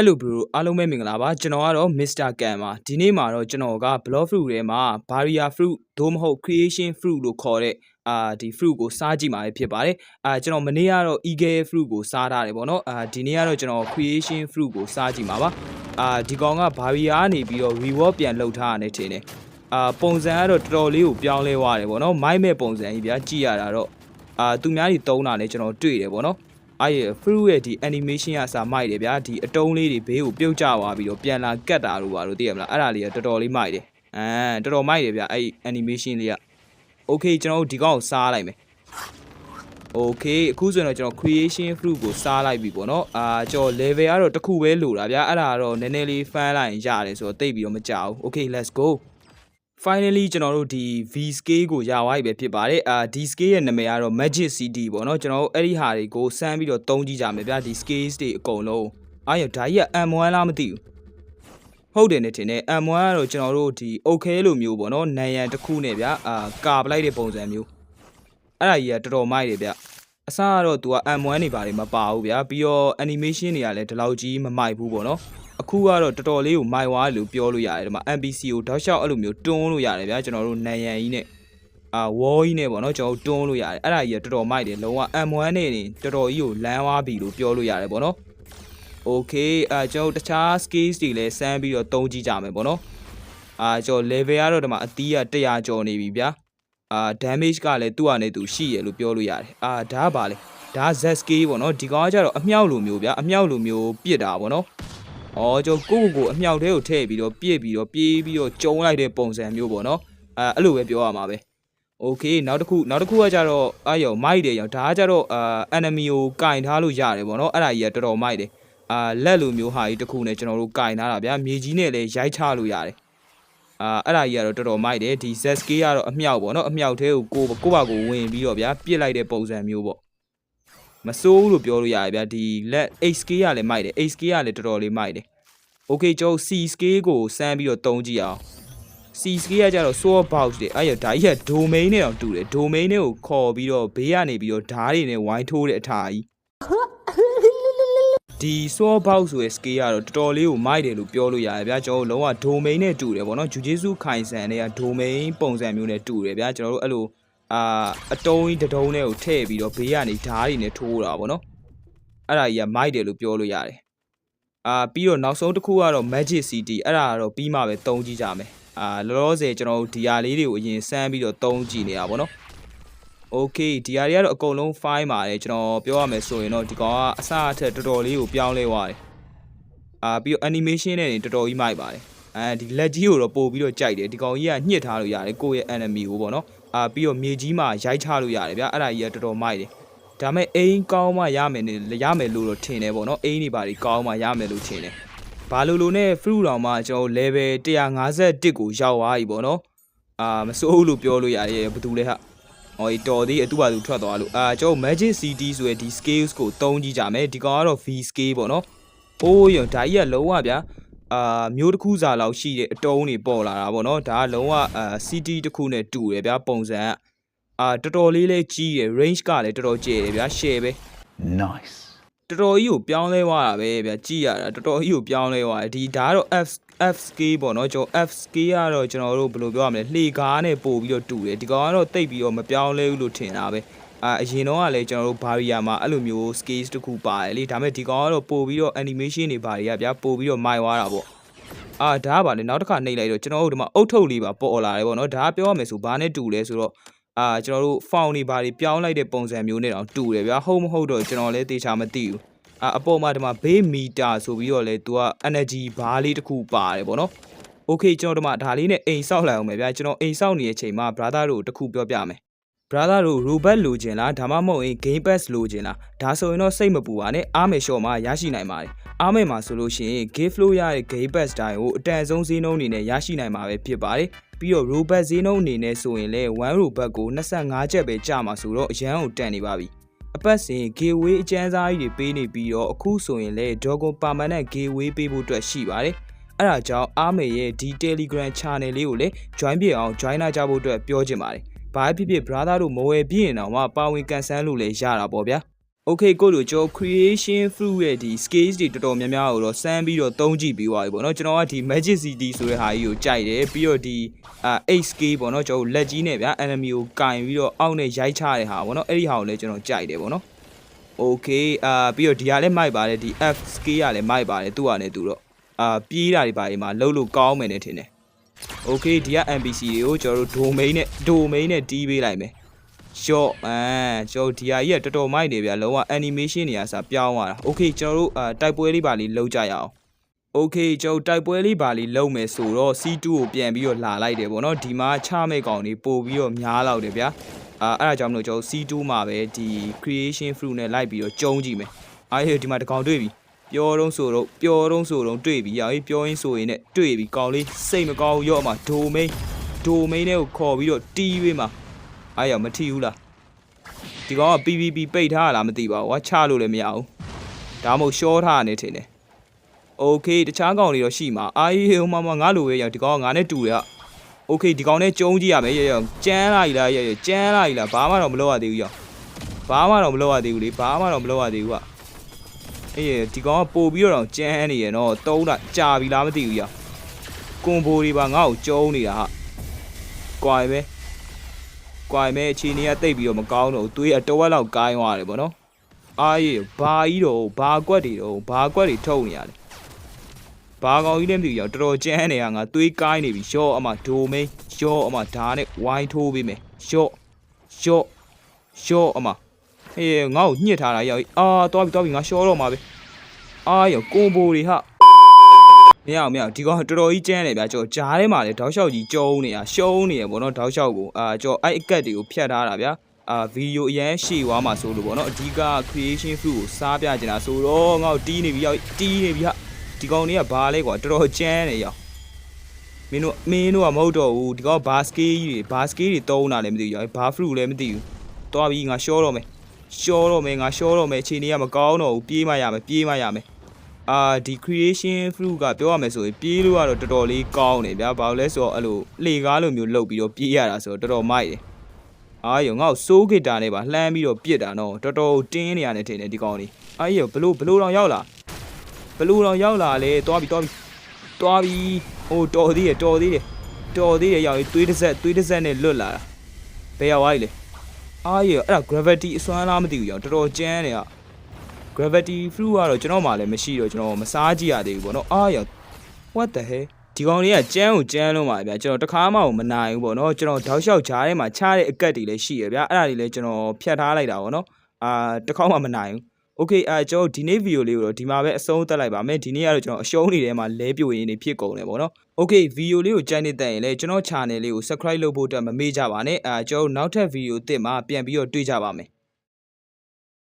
Hello bro အားလုံးပဲမင်္ဂလာပါကျွန်တော်ကတော့ Mr. Kan ပါဒီနေ့မှာတော့ကျွန်တော်က Block Fruit ထဲမှာ Barrier Fruit သို့မဟုတ် Creation Fruit လို့ခေါ်တဲ့အာဒီ fruit ကိုစားကြည့်မှာပဲဖြစ်ပါတယ်အာကျွန်တော်မနေ့ကတော့ Eagle Fruit ကိုစားထားတယ်ပေါ့နော်အာဒီနေ့ကတော့ကျွန်တော် Creation Fruit ကိုစားကြည့်မှာပါအာဒီကောင်က Barrier ကနေပြီးတော့ reward ပြန်လှုပ်ထားရတယ်ထင်တယ်အာပုံစံကတော့တော်တော်လေးကိုပြောင်းလဲသွားတယ်ပေါ့နော်မိုက်မဲ့ပုံစံကြီးဗျာကြည့်ရတာတော့အာသူများကြီးတုံးတာလည်းကျွန်တော်တွေ့တယ်ပေါ့နော် အဲ့ရ fruit ရဲ့ဒီ animation ကစာမိုက်တယ်ဗျာဒီအတုံးလေးတွေဘေးကိုပြုတ်ကျသွားပြီးတော့ပြန်လာကတ်တာလို့ပါလို့သိရမလားအဲ့ဒါလေးကတော်တော်လေးမိုက်တယ်အဲတော်တော်မိုက်တယ်ဗျာအဲ့ animation လေးက okay ကျွန်တော်တို့ဒီကောင်ကိုစားလိုက်မယ် okay အခုဆိုရင်တော့ကျွန်တော် creation fruit ကိုစားလိုက်ပြီပေါ့နော်အာကျွန်တော် level ကတော့တစ်ခုပဲလိုတာဗျာအဲ့ဒါကတော့နည်းနည်းလေး fan လိုက်ရင်ရတယ်ဆိုတော့တိတ်ပြီးတော့မကြောက်ဘူး okay let's go finally ကျွန်တော်တို့ဒီ V scale ကိုရသွားပြီပဲဖြစ်ပါတယ်အာဒီ scale ရဲ့နာမည်ကတော့ Magic CD ပေါ့နော်ကျွန်တော်တို့အဲ့ဒီဟာတွေကိုစမ်းပြီးတော့သုံးကြည့်ကြမယ်ဗျာဒီ scales တွေအကုန်လုံးအားရဒါကြီးက M1 လားမသိဘူးဟုတ်တယ်နဲ့ထင်တယ် M1 ကတော့ကျွန်တော်တို့ဒီ okay လိုမျိုးပေါ့နော်နံရံတစ်ခုနဲ့ဗျာအာကာပလိုက်တဲ့ပုံစံမျိုးအဲ့ဒါကြီးကတော်တော်မိုက်တယ်ဗျ အစကတော့ तू က M1 နေပါတယ်မပါဘူးဗျာပြီးတော့ animation တွေကလည်းဒီလောက်ကြီးမမိုက်ဘူးပေါ့နော်အခုကတော့တော်တော်လေးကိုမိုက်သွားတယ်လို့ပြောလို့ရတယ်ဒီမှာ NPC ကိုတောက်လျှောက်အဲ့လိုမျိုးတွန်းလို့ရတယ်ဗျာကျွန်တော်တို့နံရံကြီးနဲ့အာဝေါ်ကြီးနဲ့ပေါ့နော်ကျွန်တော်တို့တွန်းလို့ရတယ်အဲ့ဒါကြီးကတော်တော်မိုက်တယ်လုံးဝ M1 နဲ့နေတော်တော်ကြီးကိုလမ်းသွားပြီလို့ပြောလို့ရတယ်ပေါ့နော် Okay အာကျွန်တော်တို့တခြား skills တွေလည်းစမ်းပြီးတော့သုံးကြည့်ကြမယ်ပေါ့နော်အာကျွန်တော် level ကတော့ဒီမှာအတီးက100ကျော်နေပြီဗျာ အာ damage ကလည်းသူ့အနေနဲ့သူရှိရလို့ပြောလို့ရတယ်အာဒါကပါလေဒါ Z skill ပေါ့နော်ဒီကောင်ကကြတော့အမြောက်လိုမျိုးဗျာအမြောက်လိုမျိုးပြစ်တာပေါ့နော်ဩကျွန်တော်ကိုယ့်ကိုယ်ကိုအမြောက်ထဲကိုထည့်ပြီးတော့ပြစ်ပြီးတော့ပြေးပြီးတော့ကျုံလိုက်တဲ့ပုံစံမျိုးပေါ့နော်အဲအဲ့လိုပဲပြောရမှာပဲ Okay နောက်တစ်ခုနောက်တစ်ခုကကြတော့အဲ့ရောမိုက်တယ်ရောဒါကကြတော့အာ enemy ကိုကင်ထားလို့ရတယ်ပေါ့နော်အဲ့ဒါကြီးကတော်တော်မိုက်တယ်အာလက်လိုမျိုးဟာကြီးတစ်ခုနဲ့ကျွန်တော်တို့ကင်ထားတာဗျာမြေကြီးနဲ့လည်းရိုက်ချလို့ရတယ် အာအဲ့ဒါကြီးကတော့တော်တော်မိုက်တယ်ဒီ ZSK ကတော့အမြောက်ပေါ့နော်အမြောက်သေးကိုကိုကိုပါကိုဝင်ပြီးတော့ဗျာပြစ်လိုက်တဲ့ပုံစံမျိုးပေါ့မစိုးဘူးလို့ပြောလို့ရတယ်ဗျာဒီလက် HK ကလည်းမိုက်တယ် HK ကလည်းတော်တော်လေးမိုက်တယ် Okay ကျွန်တော် C scale ကိုစမ်းပြီးတော့တုံးကြည့်အောင် C scale ကကြတော့ source box တွေအဲ့ရဒါကြီးက domain နဲ့တော့တူတယ် domain နဲ့ကိုခေါ်ပြီးတော့ဘေးကနေပြီးတော့ဓားတွေနဲ့ဝိုင်းထိုးတဲ့အထာကြီး ဒီ source box ဆိုရဲ့ scale ကတော့တော်တော်လေးကိုမိုက်တယ်လို့ပြောလို့ရတယ်ဗျာကျွန်တော်တို့လုံးဝ domain နဲ့တူတယ်ပေါ့နော်ဂျူဂျေဆူခိုင်ဆန်တွေက domain ပုံစံမျိုးနဲ့တူတယ်ဗျာကျွန်တော်တို့အဲ့လိုအာအတုံးကြီးတတုံးနဲ့ကိုထည့်ပြီးတော့ဘေးကနေဓားတွေနဲ့ထိုးတာပေါ့နော်အဲ့ဒါကြီးကမိုက်တယ်လို့ပြောလို့ရတယ်အာပြီးတော့နောက်ဆုံးတစ်ခုကတော့ Magic CD အဲ့ဒါကတော့ပြီးမှပဲတုံးကြည့်ကြမယ်အာလောလောဆယ်ကျွန်တော်တို့ DR လေးတွေကိုအရင်စမ်းပြီးတော့တုံးကြည့်နေတာပေါ့နော် Okay DR တွေကတော့အကုန်လုံး file ပါတယ်ကျွန်တော်ပြောရမယ်ဆိုရင်တော့ဒီကောင်ကအစအထက်တော်တော်လေးကိုပြောင်းလဲသွားတယ်အာပြီးတော့ animation နဲ့နေတော်တော်ကြီးမိုက်ပါတယ်အဲဒီလက်ကြီးကိုတော့ပို့ပြီးတော့ကြိုက်တယ်ဒီကောင်ကြီးကညှစ်ထားလို့ရတယ်ကိုယ့်ရဲ့ enemy ကိုပေါ့နော်အာပြီးတော့မြေကြီးမှာရိုက်ချလို့ရတယ်ဗျအဲ့ဒါကြီးကတော်တော်မိုက်တယ်ဒါမဲ့အိမ်ကောင်းမှရမယ်နေရမယ်လို့တော့ထင်တယ်ပေါ့နော်အိမ်တွေပါဒီကောင်းမှရမယ်လို့ထင်တယ်ဘာလို့လို့နဲ့ fruit တောင်မှကျွန်တော် level 151ကိုရောက်သွားပြီပေါ့နော်အာမစိုးဘူးလို့ပြောလို့ရတယ်ဘာတူလဲဟာ ဟောတော်သေးအတူပါသူထွက်သွားလို့အာကျွန်တော် magic cd ဆိုရယ်ဒီ scales ကိုတုံးကြည့်ကြမယ်ဒီကောင်ကတော့ v scale ပေါ့နော်အိုးရောဒါကြီးကလုံးဝဗျာအာမျိုးတစ်ခုစာလောက်ရှိတဲ့အတုံးတွေပေါ်လာတာပေါ့နော်ဒါကလုံးဝအာ cd တစ်ခုနဲ့တူတယ်ဗျာပုံစံကအာတော်တော်လေးလေးကြီးတယ် range ကလည်းတော်တော်ကျယ်တယ်ဗျာ share ပဲ Nice. တော်တော်ကြီးကိုပြောင်းလဲသွားတာပဲဗျာကြည့်ရတာတော်တော်ကြီးကိုပြောင်းလဲသွားတယ်ဒီဒါကတော့ F F scale ပေါ့နော်ကျွန်တော် F scale ကတော့ကျွန်တော်တို့ဘယ်လိုပြောရမလဲလှေကားနဲ့ပို့ပြီးတော့တူတယ်ဒီကောင်ကတော့တိတ်ပြီးတော့မပြောင်းလဲဘူးလို့ထင်တာပဲအာအရင်တော့ကလည်းကျွန်တော်တို့ barrier မှာအဲ့လိုမျိုး scale တစ်ခုပါတယ်လေဒါပေမဲ့ဒီကောင်ကတော့ပို့ပြီးတော့ animation တွေဘာတွေကဗျာပို့ပြီးတော့မိုက်သွားတာပေါ့အာဒါကပါလေနောက်တစ်ခါနှိပ်လိုက်တော့ကျွန်တော်တို့ဒီမှာအုတ်ထုတ်လေးပါပေါ်လာတယ်ပေါ့နော်ဒါကပြောရမယ်ဆိုဘာနဲ့တူလဲဆိုတော့အာကျွန်တော်တို့ font တွေဘာတွေပြောင်းလိုက်တဲ့ပုံစံမျိုးနဲ့တောင်တူတယ်ဗျာဟုတ်မဟုတ်တော့ကျွန်တော်လည်းသေချာမသိဘူး အာအပေါ်မှာဒီမှာ base meter ဆိုပြီးတော့လေသူက energy bar လေးတစ်ခုပါတယ်ပေါ့နော် okay ကျွန်တော်ဒီမှာဒါလေးနဲ့အိမ်ဆောက်လိုက်အောင်မယ်ဗျာကျွန်တော်အိမ်ဆောက်နေတဲ့အချိန်မှာ brother တို့တစ်ခုပြောပြမယ် brother တို့ robot လိုချင်လားဒါမှမဟုတ်ရင် game pass လိုချင်လားဒါဆိုရင်တော့စိတ်မပူပါနဲ့အားမယ် short မှာရရှိနိုင်ပါတယ်အားမယ်မှာဆိုလို့ရှိရင် game flow ရတဲ့ game pass တိုင်းကိုအတန်ဆုံးဈေးနှုန်းအနေနဲ့ရရှိနိုင်မှာပဲဖြစ်ပါတယ်ပြီးတော့ robot ဈေးနှုန်းအနေနဲ့ဆိုရင်လည်း1 robot ကို25ချက်ပဲကျမှာဆိုတော့အရန်ကိုတန်နေပါပြီ အပတ်စဉ် giveaway အကျန်းစားကြီးတွေပေးနေပြီးတော့အခုဆိုရင်လည်း Dogon Permanent giveaway ပေးဖို့အတွက်ရှိပါတယ်အဲ့ဒါကြောင့်အားမေရဲ့ဒီ Telegram channel လေးကိုလည်း join ပြအောင် join လာကြဖို့အတွက်ပြောချင်ပါတယ်။ဘာဖြစ်ဖြစ် brother တို့မဝယ်ပြည့်ရင်တော့မှပါဝင်ကန်ဆန်းလို့လည်းရတာပေါ့ဗျာ။ Okay ကိုတို့ကျွန်တော် creation fruit ရဲ့ဒီ scales တွေတော်တော်များများကိုတော့စမ်းပြီးတော့သုံးကြည့်ပြီးသွားပြီပေါ့နော်ကျွန်တော်ကဒီ magic city ဆိုတဲ့ဟာကြီးကိုကြိုက်တယ်ပြီးတော့ဒီအာ8 scale ပေါ့နော်ကျွန်တော်လက်ကြီးနဲ့ဗျာ enemy ကိုကင်ပြီးတော့အောက်နဲ့ရိုက်ချတဲ့ဟာပေါ့နော်အဲ့ဒီဟာကိုလည်းကျွန်တော်ကြိုက်တယ်ပေါ့နော် Okay အာပြီးတော့ဒီဟာလည်းမိုက်ပါတယ်ဒီ F scale ကလည်းမိုက်ပါတယ်သူ့ဟာနဲ့သူတော့အာပြေးတာတွေပါဒီမှာလှုပ်လို့ကောင်းမယ်နဲ့ထင်တယ် Okay ဒီက NPC တွေကိုကျွန်တော်တို့ domain နဲ့ domain နဲ့တီးပေးလိုက်မယ် short အဲကျွန်တော်ဒီဟာကြီးကတော်တော်မိုက်နေဗျာလုံးဝ animation တွေကစပြောင်းသွားတာ Okay ကျွန်တော်တို့အာတိုက်ပွဲလေးပါလေးလုပ်ကြရအောင် Okay ကျွန်တော်တိုက်ပွဲလေးပါလေးလုပ်မယ်ဆိုတော့ C2 ကိုပြန်ပြီးတော့လာလိုက်တယ်ပေါ့နော်ဒီမှာချမဲ့ကောင်တွေပို့ပြီးတော့များလောက်တယ်ဗျာအာအဲ့ဒါကြောင့်မလို့ကျွန်တော် C2 မှာပဲဒီ creation fruit နဲ့လိုက်ပြီးတော့ကျုံးကြည့်မယ်အားရဒီမှာတကောင်တွေ့ပြီပျော်တော့ဆိုတော့ပျော်တော့ဆိုတော့တွေ့ပြီရောင်ပြောရင်းဆိုရင်နဲ့တွေ့ပြီကောင်လေးစိတ်မကောင်းရော့မှာ domain domain နဲ့ကိုခေါ်ပြီးတော့တီးပေးမှာ အားရမထီဘူးလားဒီကောင်က PVP ပိတ်ထားရလားမသိပါဘူးကွာချလို့လည်းမရဘူးဒါမှမဟုတ် short ထားနေထင်တယ် โอเคတခြားကောင်တွေတော့ရှိမှာအာဟိုမမငါလိုပဲရဒီကောင်ကငါနဲ့တူတယ်ဟာโอเคဒီကောင်နဲ့ကျုံးကြည့်ရမယ်ရရကျန်းလာ E လားရရကျန်းလာ E လားဘာမှတော့မလုပ်ရသေးဘူးရဘာမှတော့မလုပ်ရသေးဘူးလေဘာမှတော့မလုပ်ရသေးဘူးကအေးဒီကောင်ကပို့ပြီးတော့ကျန်းနေရနော်တုံးတာကြာပြီလားမသိဘူးရကွန်ဘိုတွေပါငါ့ကိုကျုံးနေတာဟာကွာပဲ ကွာမဲအချိန်ကြီးကတိတ်ပြီးတော့မကောင်းတော့ဘူးသွေးအတော်ဝက်လောက်ကိုင်းသွားတယ်ဗောနော်အာရေဘာကြီးတော့ဘာကွက်တွေတော့ဘာကွက်တွေထုတ်နေရလဲဘာကောင်ကြီးလည်းမသိဘူးရောက်တော်တော်ကျန်းနေရငါသွေးကိုင်းနေပြီရှော့အမဒိုမိန်ရှော့အမဓာနဲ့ဝိုင်းထိုးပေးမယ်ရှော့ရှော့ရှော့အမဟေးငါ့ကိုညှစ်ထားတာရောက်အာသွားပြီသွားပြီငါရှော့တော့မှာပဲအာရောကွန်ဘိုတွေဟာ မရအောင်မရအောင်ဒီကောင်တော်တော်ကြီးကျန်းနေဗျာကျွန်တော်ဂျားထဲမှာလေတောက်လျှောက်ကြီးကျုံနေတာရှုံးနေရပေါ့နော်တောက်လျှောက်ကိုအာကျွန်တော်အဲ့အကက်တွေကိုဖြတ်ထားတာဗျာအာဗီဒီယိုအရန်ရှေ့သွားမှာဆိုလို့ပေါ့နော်အဓိက creation fruit ကိုစားပြချင်တာဆိုတော့ငါ့ကိုတီးနေပြီရောက်တီးနေပြီဟာဒီကောင်တွေကဘာလဲကွာတော်တော်ကျန်းနေရောမင်းတို့မင်းတို့ကမဟုတ်တော့ဘူးဒီကောင်ဘာစကေးကြီးတွေဘာစကေးတွေတုံးတာလည်းမသိဘူးရောဘာဖရူလည်းမသိဘူးတွားပြီးငါရှော့တော့မယ်ရှော့တော့မယ်ငါရှော့တော့မယ်အချိန်ကြီးကမကောင်းတော့ဘူးပြေးမှရမယ်ပြေးမှရမယ် အာဒီ creation fruit ကပြောရမယ်ဆိုရင်ပြေးလို့ကတော့တော်တော်လေးကောင်းတယ်ဗျာဘာလို့လဲဆိုတော့အဲ့လိုလှေကားလိုမျိုးလှုပ်ပြီးတော့ပြေးရတာဆိုတော့တော်တော်မိုက်တယ်အာယောငါ့ကိုစိုးဂစ်တာနဲ့ပါလှမ်းပြီးတော့ပြစ်တာနော်တော်တော်တင်းနေရတယ်ထင်တယ်ဒီကောင်လေးအာယောဘလို့ဘလို့တော့ရောက်လာဘလူးတော့ရောက်လာလေတွားပြီတွားပြီတွားပြီဟိုတော်သေးတယ်တော်သေးတယ်တော်သေးတယ်ရောက်ရင်သွေးတစ်ဆက်သွေးတစ်ဆက်နဲ့လွတ်လာတာဘယ်ရောက်သွားပြီလဲအားရအဲ့ဒါ gravity အစွမ်းလားမသိဘူးရောက်တော်တော်ကျန်းနေရ gravity fruit ကတော့ကျွန်တော်မှလည်းမရှိတော့ကျွန်တော်မစားကြည့်ရသေးဘူးပေါ့နော်အားရ what the hell ဒီကောင်လေးကကျန်းကိုကျန်းလုံးပါဗျာကျွန်တော်တခါမှမနိုင်ဘူးပေါ့နော်ကျွန်တော်တောက်လျှောက်ဂျားထဲမှာချတဲ့အကက်တွေလည်းရှိရဗျာအဲ့ဒါတွေလည်းကျွန်တော်ဖြတ်ထားလိုက်တာပေါ့နော်အာတခါမှမနိုင်ဘူး Okay အဲကျွန်တော်ဒီနေ့ဗီဒီယိုလေးကိုတော့ဒီမှာပဲအဆုံးသတ်လိုက်ပါမယ်ဒီနေ့ကတော့ကျွန်တော်အရှုံးနေထဲမှာလဲပြိုရင်းနေဖြစ်ကုန်တယ်ပေါ့နော် Okay ဗီဒီယိုလေးကိုကြိုက်နေတဲ့ရင်လည်းကျွန်တော် channel လေးကို subscribe လုပ်ဖို့အတွက်မမေ့ကြပါနဲ့အဲကျွန်တော်နောက်ထပ်ဗီဒီယိုတစ်မှာပြန်ပြီးတော့တွေ့ကြပါမယ်